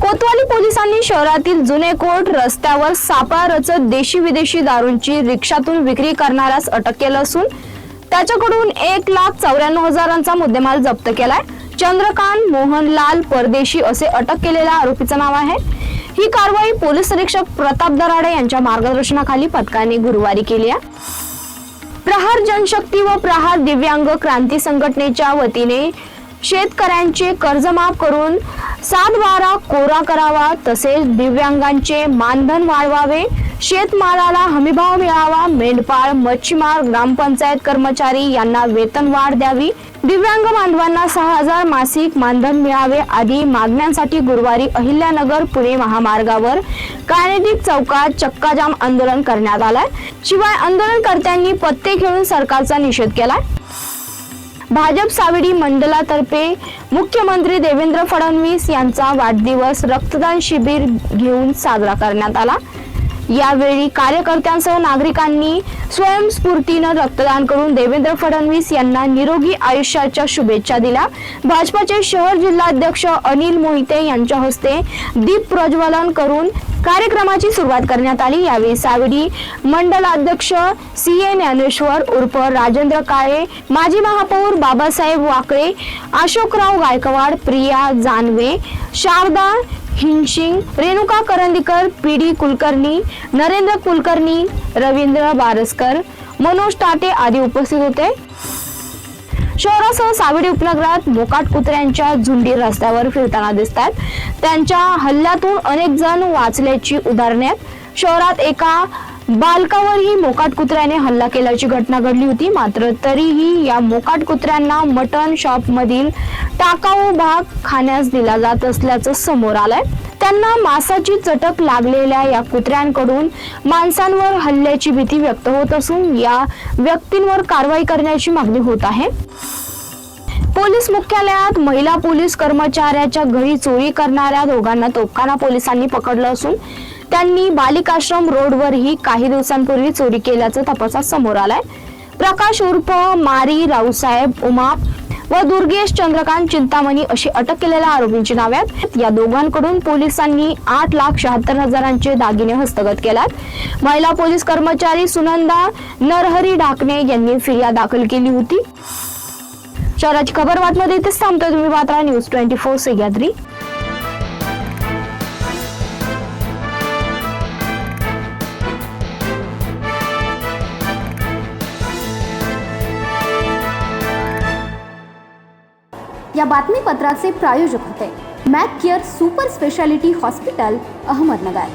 कोतवाली पोलिसांनी शहरातील जुने कोर्ट रस्त्यावर सापळा रचत देशी विदेशी दारूंची रिक्षातून विक्री करणाऱ्यास अटक केलं असून त्याच्याकडून एक लाख चौऱ्याण्णव हजारांचा मुद्देमाल जप्त केलाय. चंद्रकांत मोहनलाल परदेशी असे अटक केलेल्या आरोपीचं नाव आहे. ही कारवाई पोलीस निरीक्षक प्रताप दराडे यांच्या मार्गदर्शनाखाली पथकाने गुरुवारी केली आहे. प्रहार जनशक्ती व प्रहार दिव्यांग क्रांती संघटनेच्या वतीने शेतकऱ्यांचे कर्ज माफ करून सात बारा कोरा करावा तसेच दिव्यांगांचे मानधन वाढवावे शेतमालाला हमीभाव मिळावा मेंढपाळ मच्छीमार ग्रामपंचायत कर्मचारी यांना वेतन वाढ द्यावी दिव्यांग बांधवांना सहा हजार मासिक मानधन मिळावे आदी मागण्यांसाठी गुरुवारी अहिल्यानगर पुणे महामार्गावर कायनेटिक चौकात चक्काजाम आंदोलन करण्यात आलाय. शिवाय आंदोलनकर्त्यांनी पत्ते खेळून सरकारचा निषेध केलाय. भाजप सावडी मंडळातर्फे मुख्यमंत्री देवेंद्र फडणवीस यांचा वाढदिवस रक्तदान शिबिर घेऊन साजरा करण्यात आला. यावेळी कार्यकर्त्यांसह नागरिकांनी स्वयंस्फूर्तीनं रक्तदान करून देवेंद्र फडणवीस यांना निरोगी आयुष्याच्या शुभेच्छा दिल्या. भाजपाचे शहर जिल्हाध्यक्ष अनिल मोहिते यांच्या हस्ते दीप प्रज्वलन करून कार्यक्रमाची सुरुवात करण्यात आली. यावेळी सावडी मंडलाध्यक्ष सी ए ज्ञानेश्वर उर्फ राजेंद्र काळे माजी महापौर बाबासाहेब वाकळे अशोकराव गायकवाड प्रिया जानवे शारदा हिंशिंग रेणुका करंदीकर पी डी कुलकर्णी नरेंद्र कुलकर्णी रवींद्र बारसकर मनोज टाटे आदी उपस्थित होते. शहरासह सावेडी उपनगरात मोकाट कुत्र्यांच्या झुंडी रस्त्यावर फिरताना दिसतात त्यांच्या हल्ल्यातून अनेक जण वाचल्याची उदाहरणे आहेत. शहरात एका बालकावरही मोकाट कुत्र्याने हल्ला केल्याची घटना घडली होती. मात्र तरीही या मोकाट कुत्र्यांना मटन शॉप मधील टाकाऊ भाग खाण्यास दिला जात असल्याचं समोर आलंय. त्यांना मासाची चटक लागलेल्या या कुत्र्यांकडून माणसांवर हल्ल्याची भीती व्यक्त होत असून या व्यक्तींवर कारवाई करण्याची मागणी होत आहे. पोलीस मुख्यालयात महिला पोलीस कर्मचाऱ्याच्या घरी चोरी करणाऱ्या दोघांना तोफखाना पोलिसांनी पकडलं असून त्यांनी बालिकाश्रम रोडवरही काही दिवसांपूर्वी चोरी केल्याचं तपासात समोर आलाय. प्रकाश उर्फ मारी रावसाहेब उमा व दुर्गेश चंद्रकांत चिंतामणी अशी अटक केलेल्या आरोपींची नावे आहेत. या दोघांकडून पोलिसांनी आठ लाख शहात्तर हजारांचे दागिने हस्तगत केल्यात. महिला पोलीस कर्मचारी सुनंदा नरहरी डाकणे यांनी फिर्याद दाखल केली होती. शहराची खबर बातमध्ये इथेच थांबतोय तुम्ही. पात्रा न्यूज़ ट्वेंटी फोर सह्याद्री. या बातमीपत्राचे प्रायोजक होते. Mac Care super specialty hospital Ahmednagar.